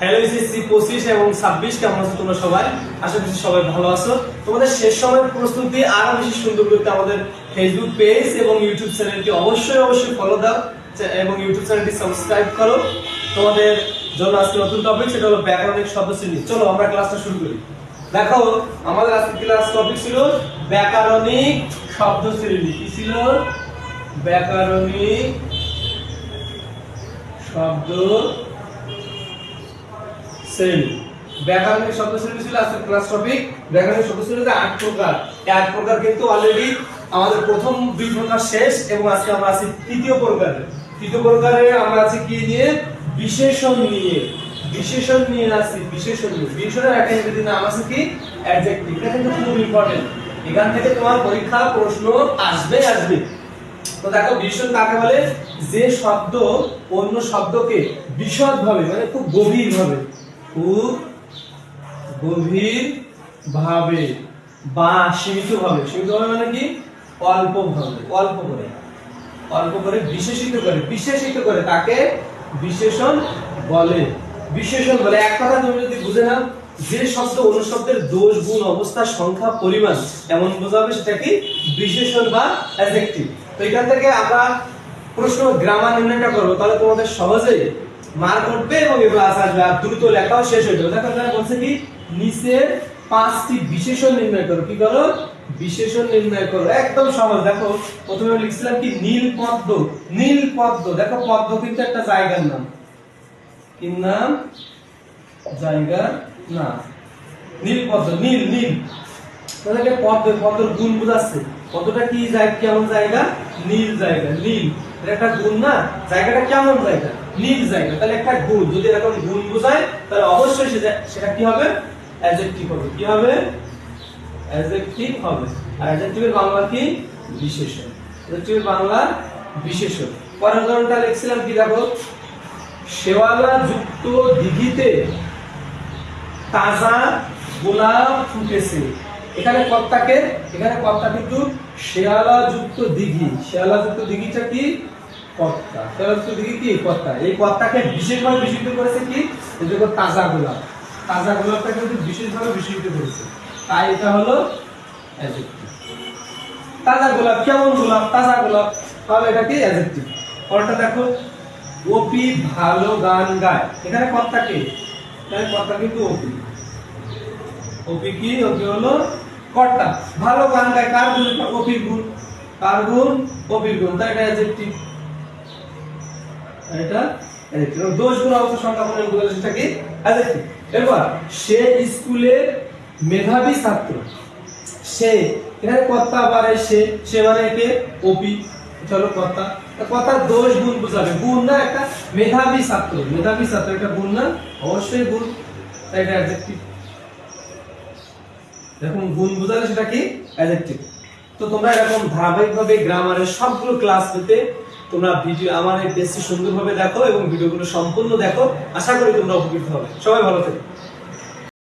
Hello SSC পঁচিশ এবং ছাব্বিশ। কেমন আছো তোমরা সবাই? আশা করছি সবাই ভালো আছো। তোমাদের শেষ সময়ের প্রস্তুতি আরও বেশি সুন্দর করতে আমাদের ফেসবুক পেজ এবং ইউটিউব চ্যানেলটি অবশ্যই অবশ্যই ফলো দাও এবং ইউটিউব চ্যানেলটি সাবস্ক্রাইব করো। তোমাদের জন্য আজকে নতুন টপিক সেটা হলো ব্যাকরণিক শব্দ শ্রেণি চলো আমরা ক্লাসটা শুরু করি। দেখো, আমাদের আজকে ক্লাস টপিক ছিল ব্যাকরণিক শব্দ শ্রেণি কি ছিল? ব্যাকরণিক শব্দ শ্রেণি। ব্যাকরণিক শব্দ শ্রেণি ছিল আজকের ক্লাস টপিক ব্যাকরণিক শব্দ শ্রেণীতে আট প্রকার। আট প্রকার কিন্তু অলরেডি আমাদের প্রথম দুই প্রকার শেষ এবং আজকে আমরা আছি তৃতীয় প্রকারে। তৃতীয় প্রকারে আমরা আছি কি নিয়ে? বিশেষণ নিয়ে। বিশেষণ নিয়ে আছি, বিশেষণ নিয়ে। বিশেষণের একটা ইংরেজি নাম আছে কি? অ্যাডজেক্টিভ এটা কিন্তু খুব ইম্পর্টেন্ট এখান থেকে তোমার পরীক্ষা, প্রশ্ন আসবে আসবে। তো দেখো, বিশেষণ কাকে বলে? যে শব্দ অন্য শব্দকে বিশদভাবে মানে খুব গভীর ভাবে খুব গভীর ভাবে বা সীমিত ভাবে সীমিত ভাবে মানে কি? অল্প ভাবে অল্প করে। অল্প করে বিশেষিত করে বিশেষিত করে তাকে বিশেষণ বলে। বিশেষণ বলে। এক কথা তুমি যদি বুঝে নাও, যে শব্দ অনুশব্দের দোষ, গুণ, অবস্থা, সংখ্যা, পরিমাণ এমন বোঝাবে সেটা কি? বিশেষণ বা অ্যাডজেক্টিভ তো এখান থেকে আমরা প্রশ্ন গ্রামার নির্ণয়টা করব। তাহলে তোমাদের সহজেই মার্ক উঠবে এবং আসবে। আর দ্রুত লেখাও শেষ হয়ে যাবে। দেখো এখানে বলছে কি, নিচের পাঁচটি বিশেষণ নির্ণয় করো। কি করো? বিশেষণ নির্ণয় করো। একদম সহজ। দেখো, প্রথমে লিখছিলাম কি, নীল পদ্ম। নীল পদ্ম। দেখো, পদ্ম কিন্তু একটা জায়গার নাম। কি নাম? জায়গার না নীল পদ্ম, নীল নীল। তাহলে পদ্ম, পদ্মর গুণ বোঝাচ্ছে। পদ্মটা কি কেমন জায়গা? নীল জায়গা, নীল। এটা একটা গুণ না? জায়গাটা কেমন জায়গা? নীল জায়গা। তাহলে একটা গুণ, যদি গুণ বোঝায়, তাহলে অবশ্যই সেটা কি হবে? অ্যাডজেক্টিভ হবে। কি হবে? অ্যাডজেক্টিভ হবে। আর অ্যাডজেক্টিভের বাংলা কি? বিশেষণ। অ্যাডজেক্টিভের বাংলা বিশেষণ। পরের উদাহরণটা লিখছিলাম কি দেখো? যুক্ত দিঘিতে তাজা গোলাপ ফুটেছে। এখানে কর্তাকে এখানে কর্তা কিন্তু শেয়ালা যুক্ত দিঘি। শেয়ালা যুক্ত দিঘিটা কি? যুক্ত দিঘি কি কর্তা এই বিশেষভাবে বিশুদ্ধ করেছে কি? তাজা গোলাপ। তাজা কিন্তু বিশেষভাবে বিশুদ্ধ করেছে। তাই এটা হলো। তাজা গোলাপ, কেমন তাজা গোলাপ। তাহলে এটা কি? দেখো। ওপি ভালো গান গায়। এখানে কর্তা কে? কর্তা কিন্তু ওপি ওপি কি? ওপি হলো কর্তা। ভালো গান গায়। কার গুণ? গুণ। কার গুণ? ওপির গুণ। এটা অ্যাডজেক্টিভ এটা adjective। এবং দোষ গুণ অবস্থা সংখ্যা সেটা কি? অ্যাডজেক্টিভ এরপর, সে স্কুলের মেধাবী ছাত্র। সে, এখানে কর্তা আবার সে সে মানে কে ওপি। চলো, কর্তা। দোষ গুণ বোঝাবে। গুণ না, একটা মেধাবী ছাত্র। মেধাবী ছাত্র এটা গুণ না, অবশ্যই গুণ। তাই এটা অ্যাডজেক্টিভ এরকম গুণ বোঝালে সেটা কি? অ্যাডজেক্টিভ তো তোমরা এরকম ধারাবাহিকভাবে গ্রামারের সবগুলো ক্লাস পেতে তোমরা ভিডিও আমার এই বেশি সুন্দরভাবে দেখো এবং ভিডিওগুলো সম্পূর্ণ দেখো। আশা করি তোমরা উপকৃত হবে। সবাই ভালো থেকো।